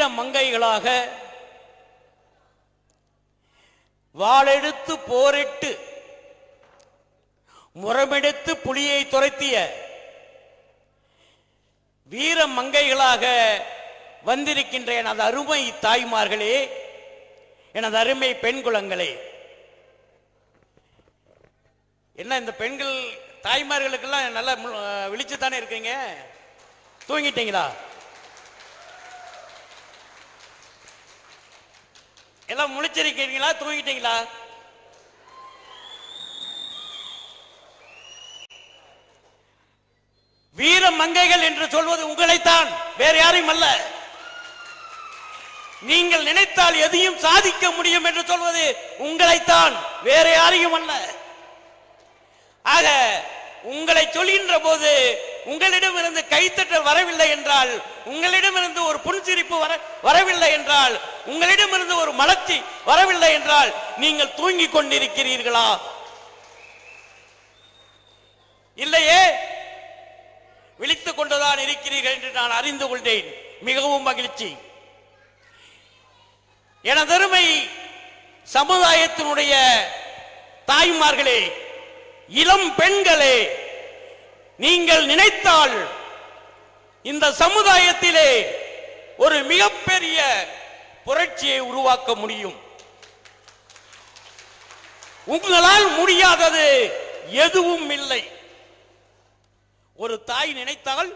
வீர மங்கைகளாக வாளெடுத்து போரிட்டு முரமெடுத்து புலியை துரத்திய வீர மங்கைகளாக வந்திருக்கின்ற எனது அருமை தாய்மார்களே எனது அருமை பெண் குலங்களே என்ன இந்த பெண்கள் தாய்மார்களுக்கெல்லாம் நல்லா விழிச்சு தானே இருக்கீங்க? தூங்கிட்டீங்களா? எல்லாம் முழிச்சிருக்கீங்களா? தூங்கிட்டீங்களா? வீர மங்கைகள் என்று சொல்வது உங்களைத்தான் வேற யாரையும் அல்ல. நீங்கள் நினைத்தால் எதையும் சாதிக்க முடியும் என்று சொல்வது உங்களைத்தான் வேற யாரையும் அல்ல. ஆக உங்களை சொல்கின்ற போது உங்களிடமிருந்து கைத்தட்டல் வரவில்லை என்றால் உங்களிடமிருந்து ஒரு புன்சிரிப்பு வர வரவில்லை என்றால் உங்களிடமிருந்து ஒரு மலர்ச்சி வரவில்லை என்றால் நீங்கள் தூங்கிக் கொண்டிருக்கிறீர்களா? இல்லையே? விழித்துக் கொண்டுதான் இருக்கிறீர்கள் என்று நான் அறிந்து கொண்டேன். மிகவும் மகிழ்ச்சி. எனதருமை சமுதாயத்தினுடைய தாய்மார்களே இளம் பெண்களே நீங்கள் நினைத்தால் இந்த சமுதாயத்திலே ஒரு மிகப்பெரிய புரட்சியை உருவாக்க முடியும். உங்களால் முடியாதது எதுவும் இல்லை. ஒரு தாய் நினைத்தால்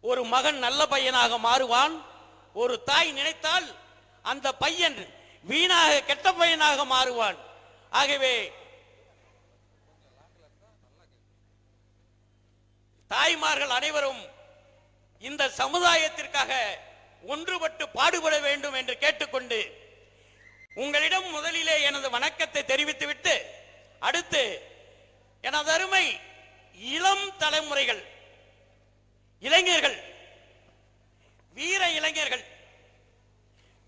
ஒரு மகன் நல்ல பையனாக மாறுவான். ஒரு தாய் நினைத்தால் அந்த பையன் வீணாக கெட்ட பையனாக மாறுவான். ஆகவே தாய்மார்கள் அனைவரும் இந்த சமுதாயத்திற்காக ஒன்றுபட்டு பாடுபட வேண்டும் என்று கேட்டுக்கொண்டு உங்களிடம் முதலிலே எனது வணக்கத்தை தெரிவித்துவிட்டு அடுத்து எனது அருமை இளம் தலைமுறைகள் இளைஞர்கள் வீர இளைஞர்கள்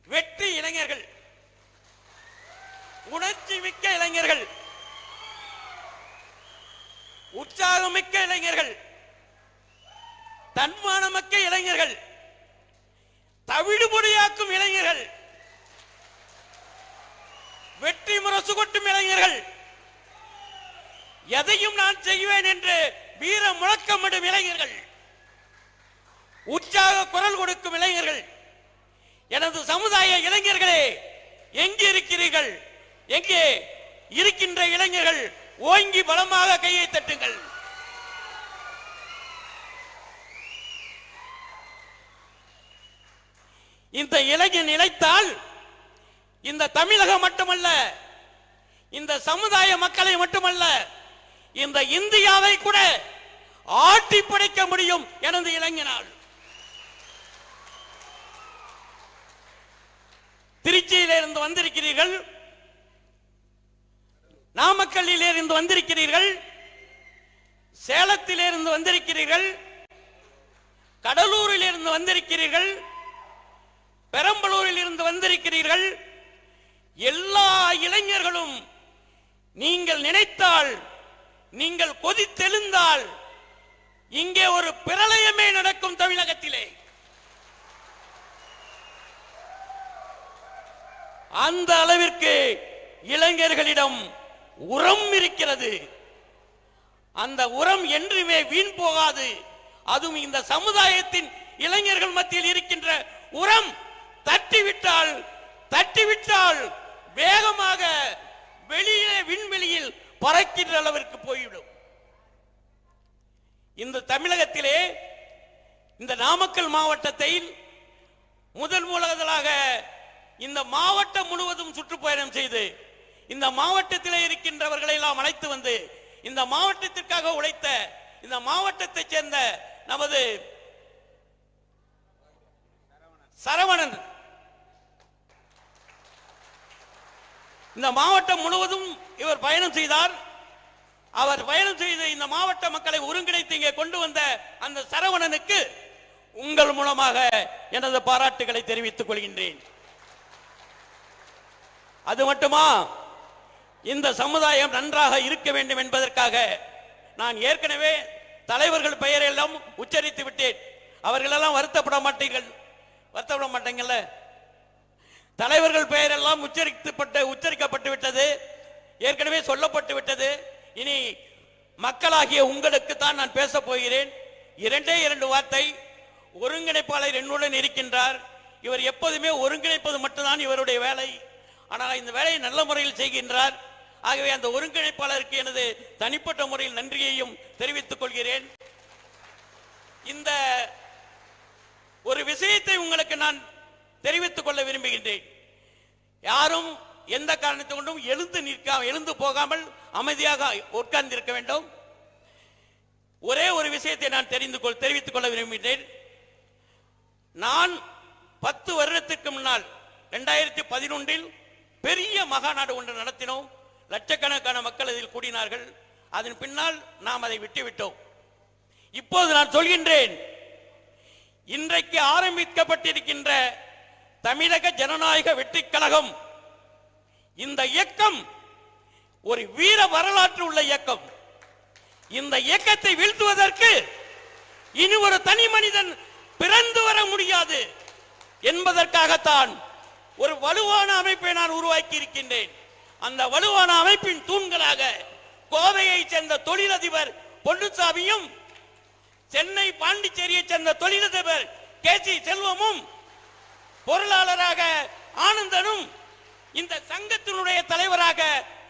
வெற்றி இளைஞர்கள் உணர்ச்சி மிக்க இளைஞர்கள் உற்சாகமிக்க இளைஞர்கள் தன்மானமிக்க இளைஞர்கள் தவிடுபொடியாக்கும் இளைஞர்கள் வெற்றி முரசு கொட்டும் இளைஞர்கள் எதையும் நான் செய்வேன் என்று வீர முழக்கமிடும் இளைஞர்கள் உற்சாக குரல் கொடுக்கும் இளைஞர்கள் எனது சமுதாய இளைஞர்களே எங்கே இருக்கிறீர்கள்? எங்கே இருக்கின்ற இளைஞர்கள்? ஓங்கி பலமாக கையை தட்டுங்கள். இந்த இளைஞன் நிலைத்தால் இந்த தமிழகம் மட்டுமல்ல இந்த சமுதாய மக்களை மட்டுமல்ல இந்த இந்தியாவை கூட ஆட்டி படைக்க முடியும் எனது இளைஞனால். திருச்சியிலிருந்து வந்திருக்கிறீர்கள். நாமக்கல்லில் இருந்து வந்திருக்கிறீர்கள். சேலத்திலிருந்து வந்திருக்கிறீர்கள். கடலூரிலிருந்து வந்திருக்கிறீர்கள். பெரம்பலூரில் இருந்து வந்திருக்கிறீர்கள். எல்லா இளைஞர்களும் நீங்கள் நினைத்தால் நீங்கள் கொதித்தெழுந்தால் இங்கே ஒரு பிரளயமே நடக்கும் தமிழகத்திலே. அந்த அளவிற்கு இளைஞர்களிடம் உரம் இருக்கிறது. அந்த உரம் என்றுமே வீண் போகாது. அதுவும் இந்த சமுதாயத்தின் இளைஞர்கள் மத்தியில் இருக்கின்ற உரம். தட்டிவிட்டால் தட்டிவிட்டால் வேகமாக வெளியே விண்வெளியில் பறக்கின்ற அளவிற்கு போய்விடும். இந்த தமிழகத்திலே இந்த நாமக்கல் மாவட்டத்தை முதல் முதலாக இந்த மாவட்டம் முழுவதும் சுற்றுப்பயணம் செய்து இந்த மாவட்டத்திலே இருக்கின்றவர்களை எல்லாம் அழைத்து வந்து இந்த மாவட்டத்திற்காக உழைத்த இந்த மாவட்டத்தைச் சேர்ந்த நமது சரவணன் இந்த மாவட்டம் முழுவதும் இவர் பயணம் செய்தார். அவர் பயணம் செய்து இந்த மாவட்ட மக்களை ஒருங்கிணைத்து இங்கே கொண்டு வந்த அந்த சரவணனுக்கு உங்கள் மூலமாக எனது பாராட்டுகளை தெரிவித்துக் கொள்கின்றேன். அது மட்டுமா? இந்த சமுதாயம் நன்றாக இருக்க வேண்டும் என்பதற்காக நான் ஏற்கனவே தலைவர்கள் பெயரெல்லாம் உச்சரித்து விட்டேன். அவர்களெல்லாம் வருத்தப்பட மாட்டீர்கள். வருத்தப்பட மாட்டீங்கல்ல? தலைவர்கள் பெயரெல்லாம் உச்சரிக்கப்பட்டு உச்சரிக்கப்பட்டு விட்டது. ஏற்கனவே சொல்லப்பட்டு விட்டது. இனி மக்களாகிய உங்களுக்கு தான் நான் பேச போகிறேன். இரண்டே இரண்டு வார்த்தை ஒருங்கிணைப்பாளர் என்னுடன் இருக்கின்றார். இவர் எப்போதுமே ஒருங்கிணைப்பது மட்டும்தான் இவருடைய வேலை. ஆனால் இந்த வேலையை நல்ல முறையில் செய்கின்றார். ஆகவே அந்த ஒருங்கிணைப்பாளருக்கு எனது தனிப்பட்ட முறையில் நன்றியையும் தெரிவித்துக் கொள்கிறேன். இந்த ஒரு விஷயத்தை உங்களுக்கு நான் தெரிவித்துக் கொள்ள விரும்புகின்றேன். யாரும் எந்த காரணத்தை கொண்டும் எழுந்து நிற்க எழுந்து போகாமல் அமைதியாக உட்கார்ந்து இருக்க வேண்டும். ஒரே ஒரு விஷயத்தை நான் தெரிந்து கொள் தெரிவித்துக் கொள்ள விரும்புகிறேன் நான் பத்து வருடத்திற்கு முன்னால் ரெண்டாயிரத்தி பதினொன்றில் பெரிய மகாநாடு ஒன்று நடத்தினோம். லட்சக்கணக்கான மக்கள் இதில் கூடினார்கள். அதன் பின்னால் நாம் அதை விட்டுவிட்டோம். இப்போது நான் சொல்கின்றேன் இன்றைக்கு ஆரம்பிக்கப்பட்டிருக்கின்ற தமிழக ஜனநாயக வெற்றி கழகம் இந்த இயக்கம் ஒரு வீர வரலாற்று உள்ள இயக்கம். இந்த இயக்கத்தை வீழ்த்துவதற்கு இனி ஒரு தனி மனிதன் பிறந்து வர முடியாது என்பதற்காகத்தான் ஒரு வலுவான அமைப்பை நான் உருவாக்கி இருக்கின்றேன். அந்த வலுவான அமைப்பின் தூண்களாக கோவையை சேர்ந்த தொழிலதிபர் பொன்னுசாமியும் சென்னை பாண்டிச்சேரியை சேர்ந்த தொழிலதிபர் கே சி செல்வமும் பொருளாளராக ஆனந்தனும் இந்த சங்கத்தினுடைய தலைவராக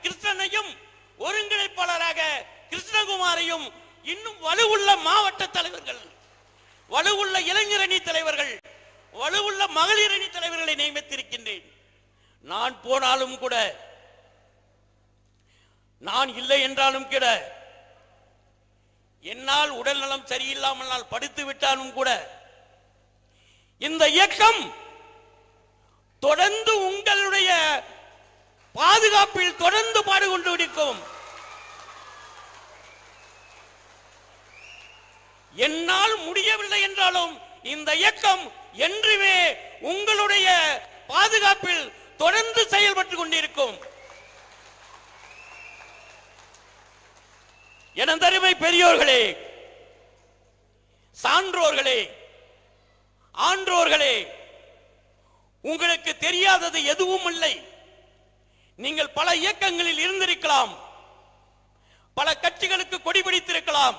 கிருஷ்ணனையும் ஒருங்கிணைப்பாளராக கிருஷ்ணகுமாரையும் இன்னும் வலுவுள்ள மாவட்ட தலைவர்கள். வலுவுள்ள இளைஞரணி தலைவர்கள். வலுவுள்ள மகளிரணி தலைவர்களை நியமித்திருக்கின்றேன். நான் போனாலும் கூட நான் இல்லை என்றாலும் கூட என்னால் உடல் நலம் சரியில்லாமல் நான் படுத்து விட்டாலும் கூட இந்த இயக்கம் தொடர்ந்து உங்களுடைய பாதுகாப்பில் தொடர்ந்து பாடுகொண்டு இருக்கும் என்னால் முடியவில்லை என்றாலும் இந்த இயக்கம் என்றுமே உங்களுடைய பாதுகாப்பில் தொடர்ந்து செயல்பட்டு கொண்டிருக்கும். எனதருமை பெரியோர்களே சான்றோர்களே ஆன்றோர்களே உங்களுக்கு தெரியாதது எதுவும் இல்லை. நீங்கள் பல இயக்கங்களில் இருந்திருக்கலாம். பல கட்சிகளுக்கு கொடி பிடித்திருக்கலாம்.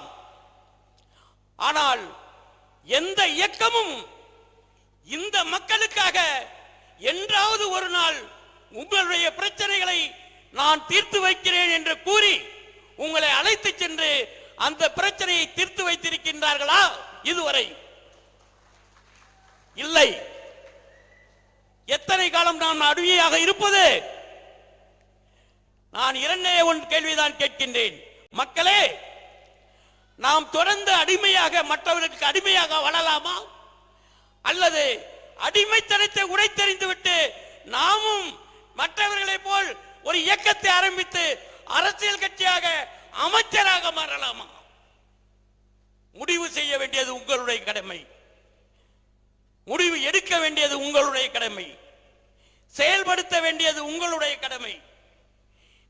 ஆனால் எந்த இயக்கமும் இந்த மக்களுக்காக என்றாவது ஒரு நாள் உங்களுடைய பிரச்சனைகளை நான் தீர்த்து வைக்கிறேன் என்று கூறி உங்களை அழைத்து சென்று அந்த பிரச்சனையை தீர்த்து வைத்திருக்கின்றார்களா? இதுவரை. இல்லை. எத்தனை காலம் நான் அடிமையாக இருப்பது? நான் இரண்டே ஒன்று கேள்விதான் கேட்கின்றேன். மக்களே நாம் தொடர்ந்து அடிமையாக மற்றவர்களுக்கு அடிமையாக வாழலாமா? அல்லது அடிமைத்தனத்தை உடைத்தெறிந்து விட்டு நாமும் மற்றவர்களைப் போல் ஒரு இயக்கத்தை ஆரம்பித்து அரசியல் கட்சியாக அமைச்சராக மாறலாமா? முடிவு செய்ய வேண்டியது உங்களுடைய கடமை. முடிவு எடுக்க வேண்டியது உங்களுடைய கடமை. செயல்படுத்த வேண்டியது உங்களுடைய கடமை.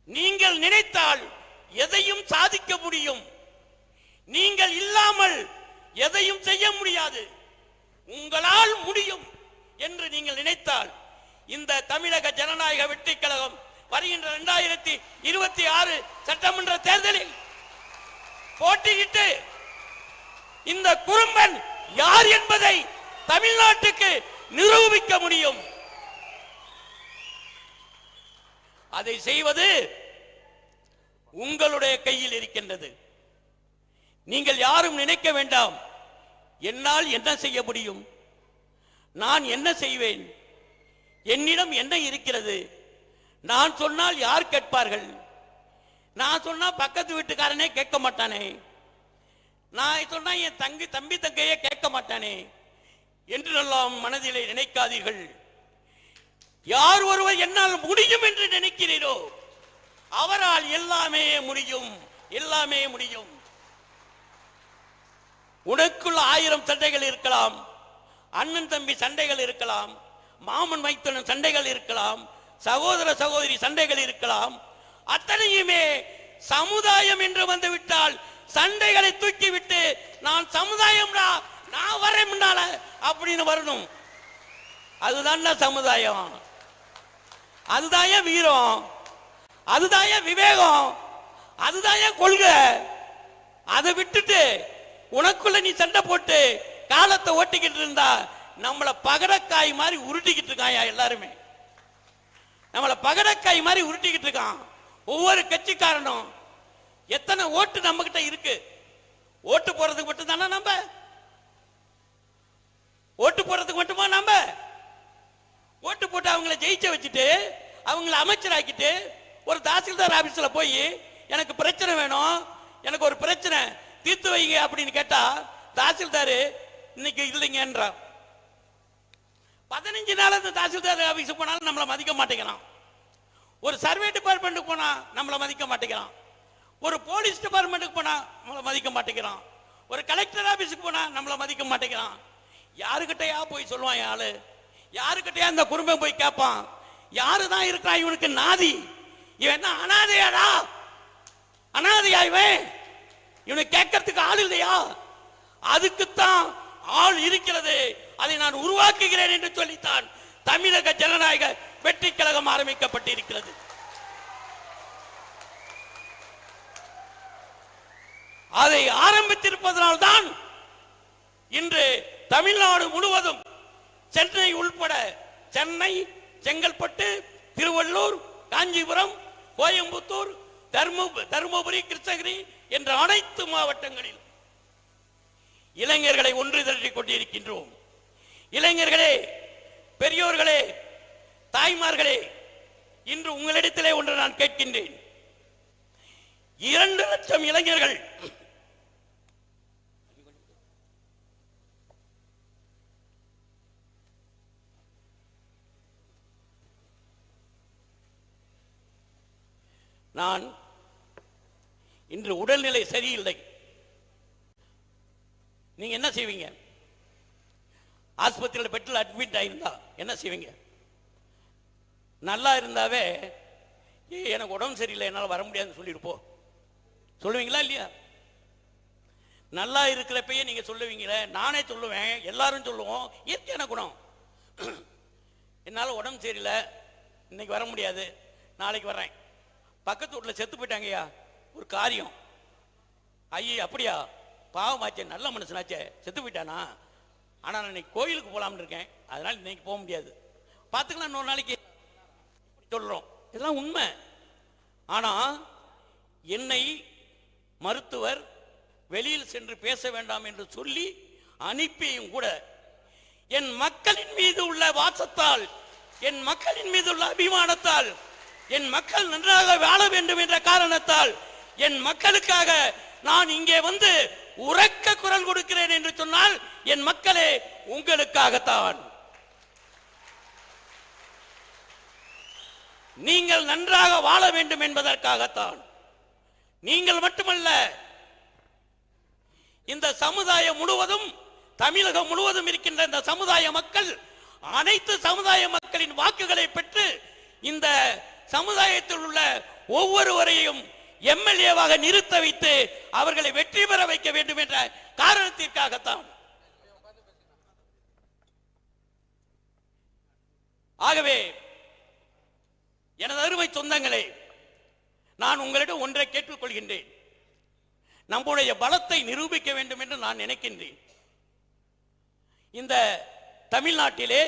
நீங்கள் நினைத்தால் எதையும் சாதிக்க முடியும். நீங்கள் இல்லாமல் எதையும் செய்ய முடியாது. உங்களால் முடியும் என்று நீங்கள் நினைத்தால் இந்த தமிழக ஜனநாயக வெற்றி கழகம் வருகின்ற இரண்டாயிரத்தி இருபத்தி ஆறு சட்டமன்ற தேர்தலில் போட்டியிட்டு இந்த குறும்பன் யார் என்பதை தமிழ்நாட்டுக்கு நிரூபிக்க முடியும். அதை செய்வது உங்களுடைய கையில் இருக்கின்றது. நீங்கள் யாரும் நினைக்க வேண்டாம். என்னால் என்ன செய்ய முடியும்? நான் என்ன செய்வேன்? என்னிடம் என்ன இருக்கிறது? நான் சொன்னால் யார் கேட்பார்கள்? நான் சொன்னா பக்கத்து வீட்டுக்காரனே கேட்க மாட்டானே. நான் சொன்னா என் தங்கி தம்பி தங்கையே கேட்க மாட்டானே. என்றெல்லாம் மனதிலே நினைக்காதீர்கள். யார் ஒருவர் என்னால் முடியும் என்று நினைக்கிறீரோ அவரால் எல்லாமே முடியும் எல்லாமே முடியும். உனக்குள் ஆயிரம் சண்டைகள் இருக்கலாம் அண்ணன் தம்பி சண்டைகள் இருக்கலாம் மாமன் மைத்தனன் சண்டைகள் இருக்கலாம் சகோதர சகோதரி சண்டைகள் இருக்கலாம். அத்தனையுமே சமுதாயம் என்று வந்து விட்டால் சண்டைகளை தூக்கிவிட்டு நான் சமுதாயம்டா நான் வரேன் முன்னால அப்படின்னு வரணும். அதுதான் சமுதாயம்? அதுதான் ஏன் வீரம்? அதுதான் ஏன் விவேகம்? அதுதான் ஏன் கொள்கை? அதை விட்டுட்டு உனக்குள்ள நீ சண்டை போட்டு காலத்தை ஓட்டிக்கிட்டு இருந்தா நம்மள பகடக்காய் மாதிரி உருட்டிக்கிட்டு இருக்காயா எல்லாருமே? நம்மள பகடக்காய் மாதிரி உருட்டிக்கிட்டு இருக்கான். ஒவ்வொரு கட்சிக்காரனும் எத்தனை ஓட்டு நம்ம கிட்ட இருக்கு? ஓட்டு போறதுக்கு மட்டும் தானே நம்ம? ஓட்டு போடுறதுக்கு மட்டுமா நம்ம ஓட்டு போட்டு அவங்கள ஜெயிச்ச வச்சுட்டு அவங்கள அமைச்சராக்கிட்டு ஒரு தாசில்தார் ஆபீஸில் போய் எனக்கு பிரச்சனை வேணும் எனக்கு ஒரு பிரச்சனை தீர்த்து வைங்க அப்படின்னு கேட்டா தாசில்தார் இன்னைக்கு இல்லைங்கன்றான் பதினஞ்சு நாள் அந்த தாசில்தார் ஆபீஸ் போனாலும் நம்மளை மதிக்க மாட்டேங்கிறான். ஒரு சர்வே டிபார்ட்மெண்ட்டுக்கு போனால் நம்மளை மதிக்க மாட்டேங்கிறான். ஒரு போலீஸ் டிபார்ட்மெண்ட்டுக்கு போனால் நம்மளை மதிக்க மாட்டேங்கிறான். ஒரு கலெக்டர் ஆபீஸுக்கு போனால் நம்மளை மதிக்க மாட்டேங்கிறான். யாருக்கிட்டயா போய் சொல்லுவான் ஆளு? யாருக்கிட்டயா அந்த குடும்பம் போய் கேட்பான் யாரு தான் இருக்கிறான் இவனுக்கு நாதி? இவன் என்ன அனாதையாடா? அனாதையா இவன்? இவனை கேட்கறதுக்கு ஆள் இல்லையா? அதுக்குத்தான் ஆள் இருக்கிறது. அதை நான் உருவாக்குகிறேன் என்று சொல்லித்தான் தமிழக ஜனநாயக வெற்றி கழகம் ஆரம்பிக்கப்பட்டிருக்கிறது. அதை ஆரம்பித்திருப்பதனால்தான் இன்று தமிழ்நாடு முழுவதும் சென்னை உள்பட சென்னை செங்கல்பட்டு திருவள்ளூர் காஞ்சிபுரம் கோயம்புத்தூர் தர்மபு- தருமபுரி கிருஷ்ணகிரி என்ற அனைத்து மாவட்டங்களில் இளைஞர்களை ஒன்று திரட்டிக் கொண்டிருக்கின்றோம். இளைஞர்களே பெரியோர்களே தாய்மார்களே இன்று உங்களிடத்திலே ஒன்று நான் கேட்கின்றேன். இரண்டு லட்சம் இளைஞர்கள் நான் இன்று உடல்நிலை சரியில்லை. நீங்க என்ன செய்வீங்க? ஆஸ்பத்திரியில் பெட்டில் அட்மிட் ஆயிருந்தா என்ன செய்வீங்க? நல்லா இருந்தாவே "ஏய், எனக்கு உடம்பு சரியில்லை என்னால் வர முடியாதுன்னு சொல்லியிருப்போம் சொல்லுவீங்களா இல்லையா? நல்லா இருக்கிறப்பயே நீங்கள் சொல்லுவீங்களே நானே சொல்லுவேன் எல்லாரும் சொல்லுவோம் இயற்கையான குணம். என்னால் உடம்பு சரியில்லை இன்னைக்கு வர முடியாது நாளைக்கு வர்றேன். பக்கத்து வீட்டில் செத்து போயிட்டாங்கய்யா. ஒரு காரியம். ஐயே அப்படியா? பாவமாச்சே நல்ல மனுஷனாச்சே. செத்து போயிட்டானா? ஆனால் நான் இன்னைக்கு கோயிலுக்கு போகலாம்னு இருக்கேன். அதனால் இன்னைக்கு போக முடியாது. பார்த்துக்கலாம் இன்னொரு நாளைக்கு. சொல்கிறோம் இதெல்லாம் உண்மை. ஆனால் என்னை மருத்துவர் வெளியில் சென்று பேச வேண்டாம் என்று சொல்லி அனுப்பியும் கூட என் மக்களின் மீது உள்ள வாசத்தால் என் மக்களின் மீது உள்ள அபிமானத்தால் என் மக்கள் நன்றாக வாழ வேண்டும் என்ற காரணத்தால் என் மக்களுக்காக நான் இங்கே வந்து உறக்க குரல் கொடுக்கிறேன் என்று சொன்னால் என் மக்களே உங்களுக்காகத்தான். நீங்கள் நன்றாக வாழ வேண்டும் என்பதற்காகத்தான். நீங்கள் மட்டுமல்ல இந்த சமுதாயம் முழுவதும் தமிழகம் முழுவதும் இருக்கின்ற இந்த சமுதாய மக்கள் அனைத்து சமுதாய மக்களின் வாக்குகளை பெற்று இந்த சமுதாயத்தில் உள்ள ஒவ்வொருவரையும் எம்எல்ஏவாக நிறுத்த வைத்து அவர்களை வெற்றி பெற வைக்க வேண்டும் என்ற காரணத்திற்காகத்தான். ஆகவே எனது அருமை சொந்தங்களே நான் உங்களிடம் ஒன்றை கேட்டுக்கொள்கின்றேன். நம்முடைய பலத்தை நிரூபிக்க வேண்டும் என்று நான் நினைக்கின்றேன். இந்த தமிழ்நாட்டிலே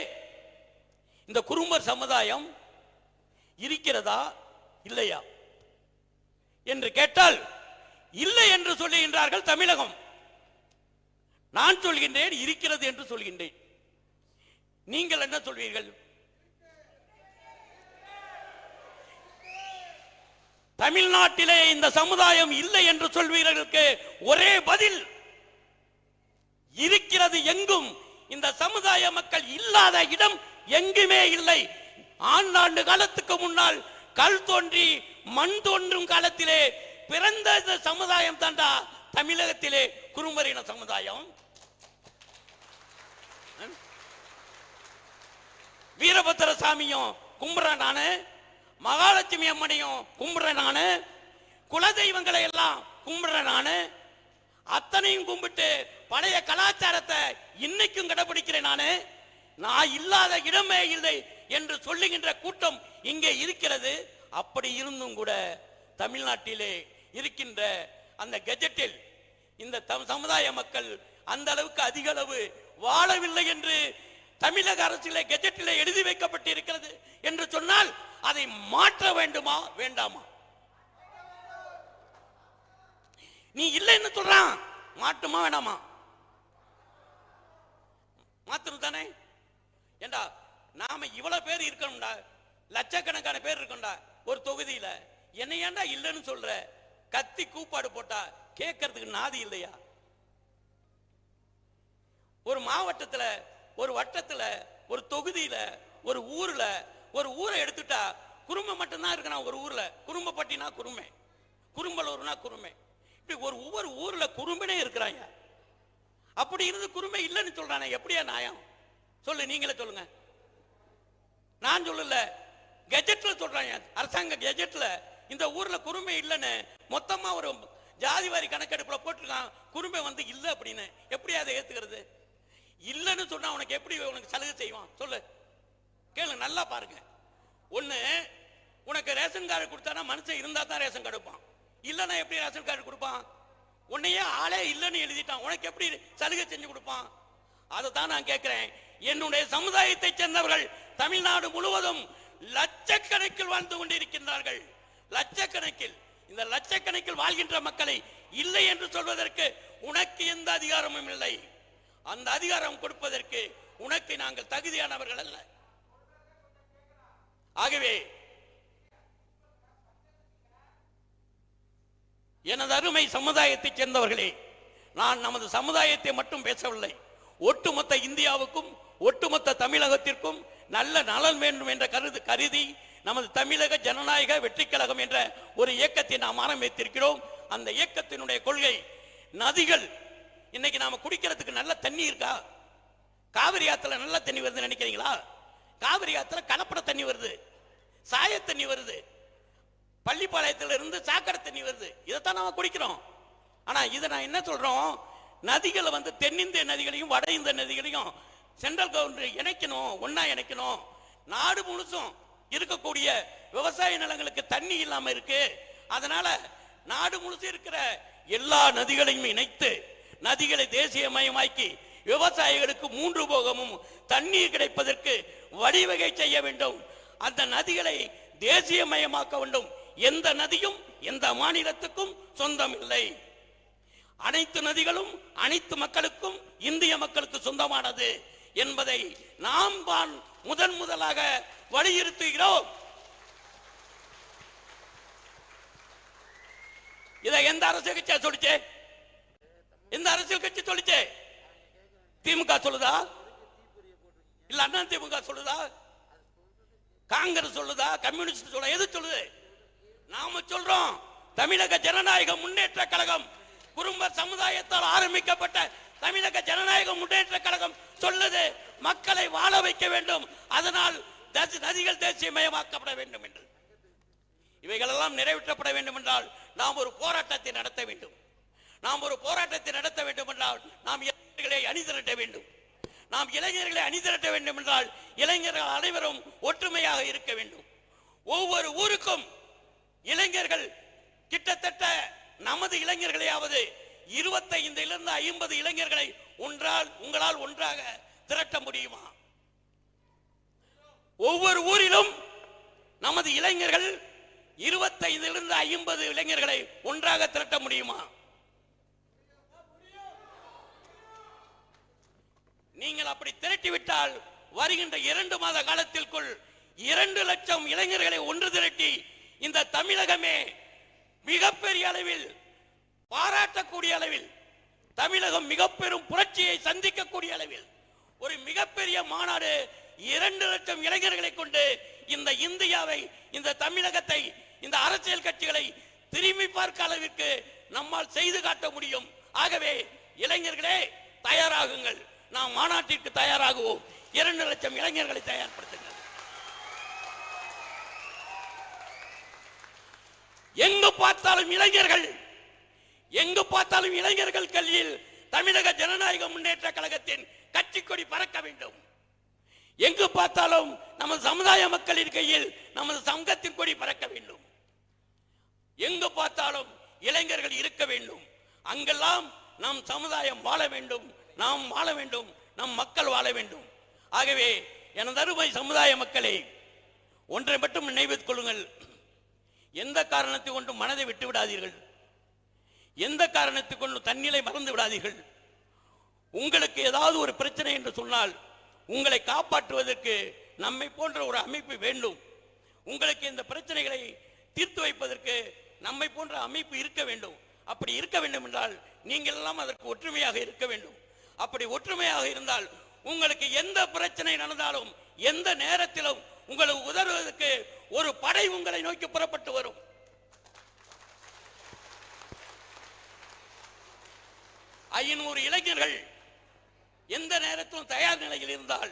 இந்த குறும்பர் சமுதாயம் இருக்கிறதா? இல்லையா? என்று கேட்டால் இல்லை என்று சொல்லுகின்றார்கள் தமிழகம். நான் சொல்கின்றேன் இருக்கிறது என்று சொல்கின்றேன். நீங்கள் என்ன சொல்வீர்கள்? தமிழ்நாட்டிலே இந்த சமுதாயம் இல்லை என்று சொல்வீர்களுக்கு ஒரே பதில் இருக்கிறது எங்கும். இந்த சமுதாய மக்கள் இல்லாத இடம் எங்குமே இல்லை. ஆண்டாண்டு காலத்துக்கு முன்னால் கல் தோன்றி மண் தோன்றும் காலத்திலே பிறந்த சமுதாயம் தாண்டா தமிழகத்திலே குறும்பரின சமுதாயம். வீரபத்திர சாமியும் கும்புறேன் நானு. மகாலட்சுமி அம்மனையும் கும்பிடுறேன் நானு. குலதெய்வங்களை எல்லாம் கும்பிடுறேன் நானு. அத்தனையும் கும்பிட்டு பழைய கலாச்சாரத்தை இன்னைக்கும் கடைபிடிக்கிறேன் நானு. நான் இல்லாத இடமே இல்லை. என்று சொல்லுகின்ற கூட்டம் இங்கே இருக்கிறது. அப்படி இருந்தும் கூட தமிழ்நாட்டிலே இருக்கின்ற அந்த கெஜெட்டில் இந்த சமுதாய மக்கள் அந்த அளவுக்கு அதிக அளவு வாழவில்லை என்று தமிழக அரசிலே கெஜெட்டிலே எழுதி வைக்கப்பட்டு இருக்கிறது என்று சொன்னால் அதை மாற்ற வேண்டுமா வேண்டாமா? நீ இல்லைன்னு சொல்றான். மாட்டுமா வேணாமா? மாத்தணும் தானே? ஏண்டா நாம இவ்வளவு பேர் இருக்கணும்டா. லட்சக்கணக்கான பேர் இருக்கணும்டா. ஒரு தொகுதியில. என்ன ஏன்டா இல்லைன்னு சொல்ற? கத்தி கூப்பாடு போட்டா கேட்கறதுக்கு நாதி இல்லையா? ஒரு மாவட்டத்துல ஒரு வட்டத்துல ஒரு தொகுதியில ஒரு ஊர்ல ஒரு ஊரை எடுத்துட்டா குறும்பை மட்டும்தான் இருக்கணும் ஒரு ஊர்ல. குறும்பப்பட்டினா குறுமை குறும்பலூர்னா குறுமை இப்படி ஒரு ஒவ்வொரு ஊர்ல குறும்பினே இருக்கிறாங்க. அப்படி இருந்து குறுமை இல்லைன்னு சொல்றானே எப்படியா நியாயம்? சொல்லு நீங்களே சொல்லுங்க. நான் சொல்லல. கெஜெட்ல சொல்றாங்க. அரசாங்க கெஜெட்ல இந்த ஊர்ல குறுமை இல்லைன்னு மொத்தமா ஒரு ஜாதி வாரி கணக்கெடுப்புல போட்டிருக்கான். குறுமை வந்து இல்லை அப்படின்னு. எப்படி அதை ஏத்துக்கிறது? இல்லைன்னு சொன்னா உனக்கு எப்படி உனக்கு சலுகை செய்வான்? சொல்லு. கேளு நல்லா பாருங்க. ஒண்ணு உனக்கு ரேஷன் கார்டு கொடுத்தானா மனுஷன் இருந்தா தான் ரேஷன் கடுப்பான் இல்லைன்னா எப்படி ரேஷன் கார்டு கொடுப்பான்? உன்னையே ஆளே இல்லைன்னு எழுதிட்டான். உனக்கு எப்படி சலுகை செஞ்சு கொடுப்பான்? அதை தான் நான் கேட்குறேன் என்னுடைய சமுதாயத்தை சேர்ந்தவர்கள் தமிழ்நாடு முழுவதும் லட்சக்கணக்கில் வாழ்ந்து கொண்டிருக்கின்றார்கள். லட்சக்கணக்கில். இந்த லட்சக்கணக்கில் வாழ்கின்ற மக்களை இல்லை என்று சொல்வதற்கு உனக்கு எந்த அதிகாரமும் இல்லை. அந்த அதிகாரம் கொடுப்பதற்கு உனக்கு நாங்கள் தகுதியானவர்கள் அல்ல. ஆகவே எனது அருமை சமுதாயத்தைச் சேர்ந்தவர்களே நான் நமது சமுதாயத்தை மட்டும் பேசவில்லை. ஒட்டுமொத்த இந்தியாவுக்கும் ஒட்டுமொத்த தமிழகத்திற்கும் நல்ல நலன் வேண்டும் என்ற கருது கருதி நமது தமிழக ஜனநாயக வெற்றிக் கழகம் என்ற ஒரு இயக்கத்தை நாம் ஆரம்பித்திருக்கிறோம். அந்த இயக்கத்தினுடைய கொள்கை நதிகள் இன்னைக்கு நாம குடிக்கிறதுக்கு நல்ல தண்ணி இருக்கா? காவிரி ஆத்துல நல்ல தண்ணி வருதுன்னு நினைக்கிறீங்களா? காவிரி ஆத்துல கலப்பட தண்ணி வருது சாய தண்ணி வருது பள்ளிப்பாளையத்துல இருந்து சாக்கடை தண்ணி வருது. இதைத்தான் நாம குடிக்கிறோம். ஆனா இதை நான் என்ன சொல்றோம்? நதிகளை வந்து தென்னிந்திய நதிகளையும் வட இந்திய நதிகளையும் சென்ட்ரல் கவர்மெண்ட் இணைக்கணும் ஒன்னா இணைக்கணும். நாடு முழுசும் இருக்கக்கூடிய விவசாய நிலங்களுக்கு தண்ணி இல்லாம இருக்கு. அதனால நாடு முழுசும் இருக்கிற எல்லா நதிகளையும் இணைத்து நதிகளை தேசியமயமாக்கி விவசாயிகளுக்கு மூன்று போகமும் தண்ணீர் கிடைப்பதற்கு வழிவகை செய்ய வேண்டும். அந்த நதிகளை தேசியமயமாக்க வேண்டும். எந்த நதியும் எந்த மாநிலத்துக்கும் சொந்தம் இல்லை அனைத்து நதிகளும் அனைத்து மக்களுக்கும் இந்திய மக்களுக்கு சொந்தமானது என்பதை நாம் தான் முதன் முதலாக வலியுறுத்துகிறோம். இதை எந்த அரசியல் கட்சியா சொல்லிச்சே? எந்த அரசியல் கட்சி சொல்லிச்சே? திமுக சொல்லுதா? இல்ல அண்ணா திமுக சொல்லுதா? காங்கிரஸ் சொல்லுதா? கம்யூனிஸ்ட் சொல்ல எது சொல்லுது? நாம சொல்றோம். தமிழக ஜனநாயக முன்னேற்ற கழகம் குடும்ப சமுதாயத்தால் ஆரம்பிக்கப்பட்ட தமிழக ஜனநாயக முன்னேற்ற கழகம் சொல்லுது மக்களை வாழ வைக்க வேண்டும். அதனால் தசி- நதிகள் தேசியமயமாக்கப்பட வேண்டும் என்று. இவைகளெல்லாம் நிறைவேற்றப்பட வேண்டும் என்றால் நாம் ஒரு போராட்டத்தை நடத்த வேண்டும். நாம் ஒரு போராட்டத்தை நடத்த வேண்டும் என்றால் நாம் இளைஞர்களை அணிதிரட்ட வேண்டும். நாம் இளைஞர்களை அணிதிரட்ட வேண்டும் என்றால் இளைஞர்கள் அனைவரும் ஒற்றுமையாக இருக்க வேண்டும். ஒவ்வொரு ஊருக்கும் இளைஞர்கள் கிட்டத்தட்ட நமது இளைஞர்களையாவது இருபத்தைந்திலிருந்து ஐம்பது இளைஞர்களை ஒன்றால் உங்களால் ஒன்றாக திரட்ட முடியுமா? ஒவ்வொரு ஊரிலும் நமது இளைஞர்கள் இருபத்தைந்திலிருந்து ஐம்பது இளைஞர்களை ஒன்றாக திரட்ட முடியுமா? நீங்கள் அப்படி திரட்டி விட்டால் வருகின்ற இரண்டு மாத காலத்திற்குள் இரண்டு லட்சம் இளைஞர்களை ஒன்று திரட்டி இந்த தமிழகமே மிகப்பெரிய அளவில் பாராட்டக்கூடிய அளவில் தமிழகம் மிக பெரும் புரட்சியை சந்திக்கக்கூடிய அளவில் ஒரு மிகப்பெரிய மாநாடு இரண்டு லட்சம் இளைஞர்களை கொண்டு இந்த இந்தியாவை இந்த தமிழகத்தை இந்த அரசியல் கட்சிகளை திரும்பி பார்க்க அளவிற்கு நம்மால் செய்து காட்ட முடியும். ஆகவே இளைஞர்களே தயாராகுங்கள். நாம் மாநாட்டிற்கு தயாராகுவோம். இரண்டு லட்சம் இளைஞர்களை தயார்படுத்த எங்கு பார்த்தாலும் இளைஞர்கள் எங்கு பார்த்தாலும் இளைஞர்கள் கல்வியில் தமிழக ஜனநாயக முன்னேற்ற கழகத்தின் கட்சி கொடி பறக்க வேண்டும். எங்கு பார்த்தாலும் நமது சமுதாய மக்களின் கையில் நமது சங்கத்தின் கொடி பறக்க வேண்டும். எங்கு பார்த்தாலும் இளைஞர்கள் இருக்க வேண்டும். அங்கெல்லாம் நம் சமுதாயம் வாழ வேண்டும். நாம் வாழ வேண்டும். நம் மக்கள் வாழ வேண்டும். ஆகவே எனது அருமை சமுதாய மக்களே ஒன்றை மட்டும் நினைவில் கொள்ளுங்கள். எந்த காரணத்தை கொண்டும் மனதை விட்டு விடாதீர்கள். எந்த காரணத்தை கொண்டும் தன்னிலை மறந்து விடாதீர்கள். உங்களுக்கு ஏதாவது ஒரு பிரச்சனை என்று சொன்னால் உங்களை காப்பாற்றுவதற்கு நம்மை போன்ற ஒரு அமைப்பு வேண்டும். உங்களுக்கு இந்த பிரச்சனைகளை தீர்த்து வைப்பதற்கு நம்மை போன்ற அமைப்பு இருக்க வேண்டும். அப்படி இருக்க வேண்டும் என்றால் நீங்கள் எல்லாம் அதற்கு ஒற்றுமையாக இருக்க வேண்டும். அப்படி ஒற்றுமையாக இருந்தால் உங்களுக்கு எந்த பிரச்சனை நடந்தாலும் எந்த நேரத்திலும் உங்களுக்கு உதவுவதற்கு ஒரு படை உங்களை நோக்கி புறப்பட்டு வரும். ஐநூறு இளைஞர்கள் எந்த நேரத்திலும் தயார் நிலையில் இருந்தால்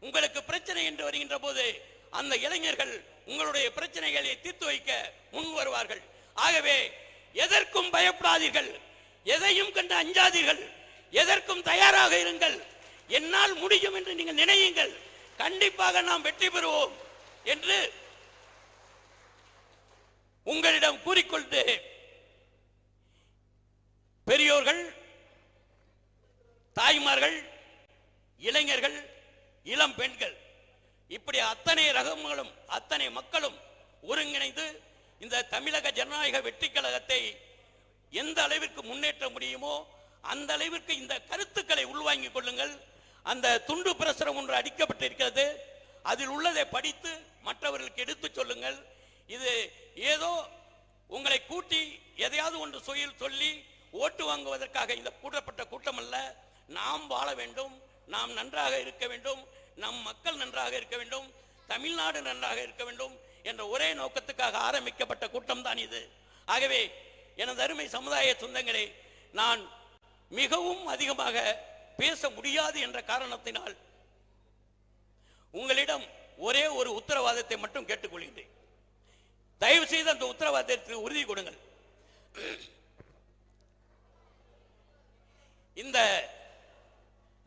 உங்களுக்கு பிரச்சனை என்று வருகின்ற போது அந்த இளைஞர்கள் உங்களுடைய பிரச்சனைகளை தீர்த்து வைக்க முன் வருவார்கள். ஆகவே எதற்கும் பயப்படாதீர்கள். எதையும் கண்டு அஞ்சாதீர்கள். எதற்கும் தயாராக இருங்கள். என்னால் முடியும் என்று நீங்கள் நினையுங்கள். கண்டிப்பாக நாம் வெற்றி பெறுவோம் என்று உங்களிடம் கூறிக்கொண்டு பெரியோர்கள் தாய்மார்கள் இளைஞர்கள் இளம் பெண்கள் இப்படி அத்தனை ரகங்களும் அத்தனை மக்களும் ஒருங்கிணைந்து இந்த தமிழக ஜனநாயக வெற்றி கழகத்தை எந்த அளவிற்கு முன்னேற்ற முடியுமோ அந்த அளவிற்கு இந்த கருத்துக்களை உள்வாங்கிக் கொள்ளுங்கள். அந்த துண்டு பிரசுரம் ஒன்று அடிக்கப்பட்டிருக்கிறது. அதில் உள்ளதை படித்து மற்றவர்களுக்கு எடுத்துச் சொல்லுங்கள். இது ஏதோ உங்களை கூட்டி எதையாவது ஒன்று சொல் சொல்லி ஓட்டு வாங்குவதற்காக இந்த கூட்டப்பட்ட கூட்டம் அல்ல நாம் வாழ வேண்டும். நாம் நன்றாக இருக்க வேண்டும். நம் மக்கள் நன்றாக இருக்க வேண்டும். தமிழ்நாடு நன்றாக இருக்க வேண்டும் என்ற ஒரே நோக்கத்துக்காக ஆரம்பிக்கப்பட்ட கூட்டம் தான் இது. ஆகவே எனது அருமை சமுதாய சொந்தங்களே நான் மிகவும் அதிகமாக பேச முடியாது என்ற காரணத்தினால் உங்களிடம் ஒரே ஒரு உத்தரவாதத்தை மட்டும் கேட்டுக்கொள்கின்றேன் தயவு செய்து அந்த உத்தரவாதத்திற்கு உறுதி கொடுங்கள். இந்த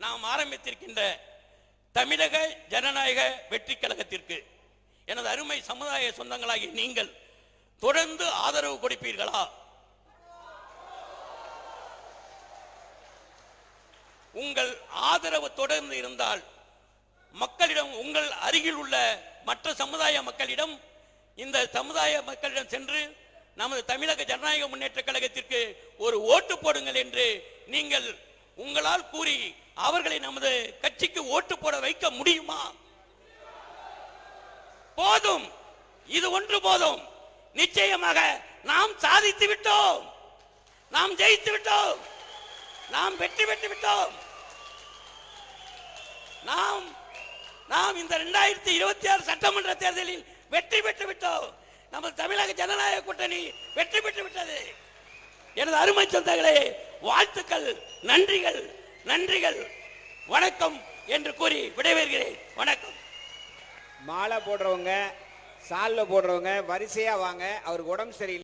நாம் ஆரம்பித்திருக்கின்ற தமிழக ஜனநாயக வெற்றி கழகத்திற்கு எனது அருமை சமுதாய சொந்தங்களாகிய நீங்கள் தொடர்ந்து ஆதரவு கொடுப்பீர்களா? உங்கள் ஆதரவு தொடர்ந்து இருந்தால் மக்களிடம் உங்கள் அருகில் உள்ள மற்ற சமுதாய மக்களிடம் இந்த சமுதாய மக்களிடம் சென்று நமது தமிழக ஜனநாயக முன்னேற்ற கழகத்திற்கு ஒரு ஓட்டு போடுங்கள் என்று நீங்கள் உங்களால் கூறி அவர்களை நமது கட்சிக்கு ஓட்டு போட வைக்க முடியுமா? போதும். இது ஒன்று போதும். நிச்சயமாக நாம் சாதித்து விட்டோம். நாம் ஜெயித்து விட்டோம். நாம் வெற்றி பெற்று விட்டோம். நாம் நாம் இந்த ரெண்டாயிரத்தி இருபத்தி ஆறு சட்டமன்ற தேர்தலில் வெற்றி பெற்று விட்டோம். நமது தமிழக ஜனநாயக கூட்டணி வெற்றி பெற்று விட்டது. எனது அருமை சொந்தங்களே வாழ்த்துக்கள் நன்றிகள் நன்றிகள் வணக்கம் என்று கூறி விடைபெறுகிறேன். வணக்கம். மாலை போடுறவங்க சால்ல போடுறவங்க வரிசையாக வாங்க அவருக்கு உடம்பு சரியில்லை.